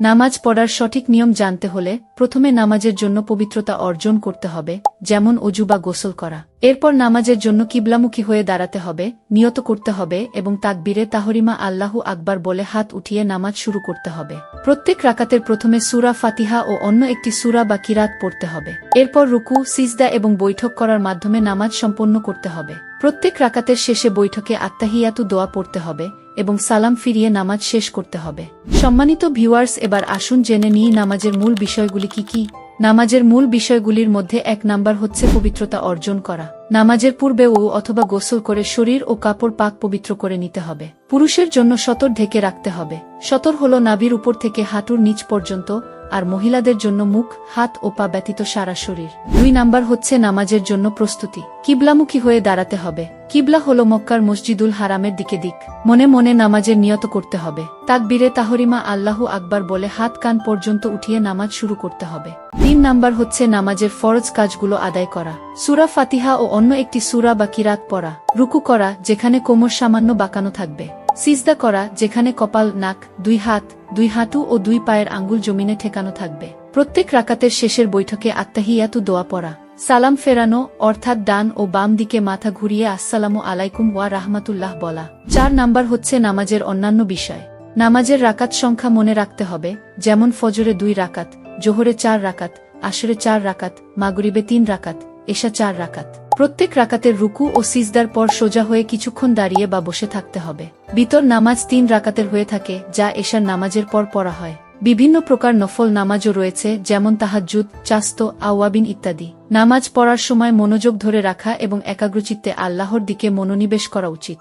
নামাজ পড়ার সঠিক নিয়ম জানতে হলে প্রথমে নামাজের জন্য পবিত্রতা অর্জন করতে হবে, যেমন অজুবা গোসল করা। এরপর নামাজের জন্য কিবলামুখী হয়ে দাঁড়াতে হবে, নিয়ত করতে হবে এবং তাকবীরে তাহরিমা আল্লাহু আকবার বলে হাত উঠিয়ে নামাজ শুরু করতে হবে। প্রত্যেক রাকাতের প্রথমে সুরা ফাতিহা ও অন্য একটি সুরা বা কিরাত পড়তে হবে। এরপর রুকু, সিজদা এবং বৈঠক করার মাধ্যমে নামাজ সম্পন্ন করতে হবে। প্রত্যেক রাকাতের শেষে বৈঠকে আত্মাহিয়াতু দোয়া পড়তে হবে এবং সালাম ফিরিয়ে নামাজ শেষ করতে হবে। সম্মানিত ভিউয়ার্স, এবার আসুন জেনে নিই নামাজের মূল বিষয়গুলি কি কি। নামাজের মূল বিষয়গুলির মধ্যে এক নাম্বার হচ্ছে পবিত্রতা অর্জন করা। নামাজের পূর্বে ও অথবা গোসল করে শরীর ও কাপড় পাক পবিত্র করে নিতে হবে। পুরুষের জন্য সতর ঢেকে রাখতে হবে। সতর হল নাভির উপর থেকে হাঁটুর নিচ পর্যন্ত আর মহিলাদের জন্য মুখ, হাত ও পা ব্যতীত সারা শরীর। দুই নাম্বার হচ্ছে নামাজের জন্য প্রস্তুতি। কিবলামুখী হয়ে দাঁড়াতে হবে। কিবলা হল মক্কার মসজিদুল হারামের দিকে দিক। মনে মনে নামাজের নিয়ত করতে হবে। তাকবীরে তাহরিমা আল্লাহু আকবার বলে হাত কান পর্যন্ত উঠিয়ে নামাজ শুরু করতে হবে। তিন নাম্বার হচ্ছে নামাজের ফরজ কাজগুলো আদায় করা। সুরা ফাতিহা ও অন্য একটি সুরা বা কিরাত পড়া, রুকু করা, যেখানে কোমর সামান্য বাঁকানো থাকবে। সিজদা করা, যেখানে কপাল, নাক, দুই হাত, দুই হাঁটু ও দুই পায়ের আঙ্গুল জমিনে ঠেকানো থাকবে। প্রত্যেক রাকাতের শেষের বৈঠকে আত্মাহিয়াতু দোয়া পড়া। সালাম ফেরানো, অর্থাৎ ডান ও বাম দিকে মাথা ঘুরিয়ে আসসালামু আলাইকুম ওয়া রাহমাতুল্লাহ বলা। চার নাম্বার হচ্ছে নামাজের অন্যান্য বিষয়। নামাজের রাকাত সংখ্যা মনে রাখতে হবে, যেমন ফজরে দুই রাকাত, জোহরে চার রাকাত, আসরে চার রাকাত, মাগরিবে তিন রাকাত, এশা চার রাকাত। প্রত্যেক রাকাতের রুকু ও সিজদার পর সোজা হয়ে কিছুক্ষণ দাঁড়িয়ে বা বসে থাকতে হবে। বিতর নামাজ তিন রাকাতের হয়ে থাকে, যা এশার নামাজের পর পড়া হয়। বিভিন্ন প্রকার নফল নামাজও রয়েছে, যেমন তাহাজুদ চাস্ত, আওয়াবিন ইত্যাদি। নামাজ পড়ার সময় মনোযোগ ধরে রাখা এবং একাগ্রচিত্তে আল্লাহর দিকে মনোনিবেশ করা উচিত।